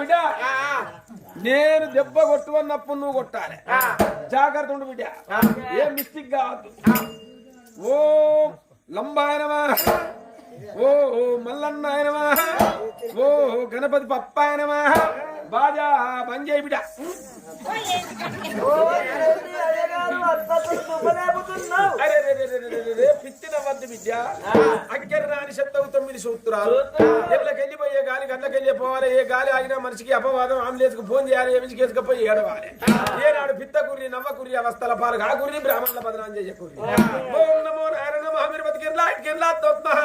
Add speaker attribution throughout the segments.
Speaker 1: బిడ్డ నేను దెబ్బ కొట్టు అన్నప్పుడు నువ్వు కొట్టాలి జాగ్రత్త ఉండు బిడ్డ ఏ మిస్టేక్ కావద్దు ఓ లంబాయనమా ఓ మల్లన్న ఆయనమా ఓ గణపతి పప్ప ఆయనమా బాజా బంద్ చేయి బిడ్డ పిచ్చిన వద్దు విద్య అక్కర శబ్దం తొమ్మిది సూత్రాలు. వెళ్ళిపోయే గాలి గంటకెళ్ళి పోవాలి. ఏ గాలి ఆగినా మనిషికి అపవాదం ఆంబులెన్స్కు ఫోన్ చేయాలి ఏమికి కేసుకపోయి ఏడవాలి. ఏనాడు పిత్త కుర్రి నవ్వ కుర్రి అవస్థల పాలు ఆ కుర్రి బ్రాహ్మణుల బదనాం చేయ కుర్రి ఓం నమో నారాయణ నమః మీరు బతికెళ్ళా ఇటుకెళ్ళా తోత్మహ.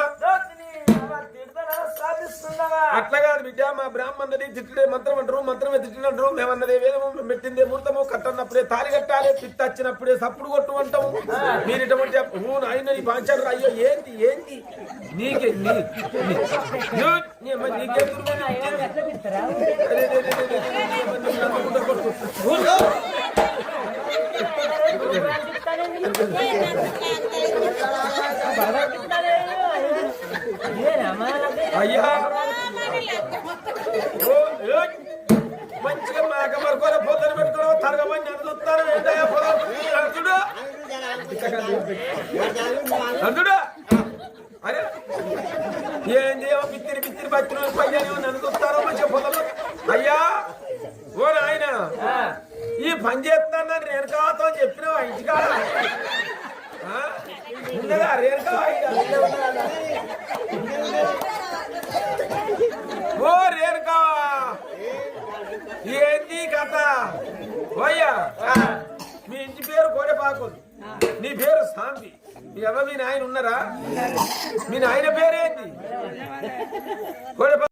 Speaker 1: అట్లా కాదు బిడ్డ మా బ్రాహ్మణుడి తిట్టుడే మంత్రం అంటారు మంత్రమే తిట్టినంటారు మేమన్నదే వేదము పెట్టిందే ముహూర్తము కట్టన్నప్పుడే తాలి కట్టాలి పిత్త వచ్చినప్పుడే సప్పుడు కొట్టు అంటాము మీరు ఇటువంటి ఊ నాయన నీ పాంచారు అయ్యో ఏంటి ఏంటి నీకే నీకే దుర్మతి తరగమని నన్ను చూస్తాను ఏంటయ్యా పొలం అర్జుడు అర్జుడు అరే ఏం చేయవు పిత్తిరి పిత్తిరి పయ్యాను పొలంలో అయ్యా ఓ నాయన ఈ పని చేస్తాను రేణుకాతో చెప్పినావా ఇంటికాడ? కోడెపాకు నీ పేరు శాంతి మీ ఎవ మీ నాయన ఉన్నారా? మీ నాయన పేరేంటి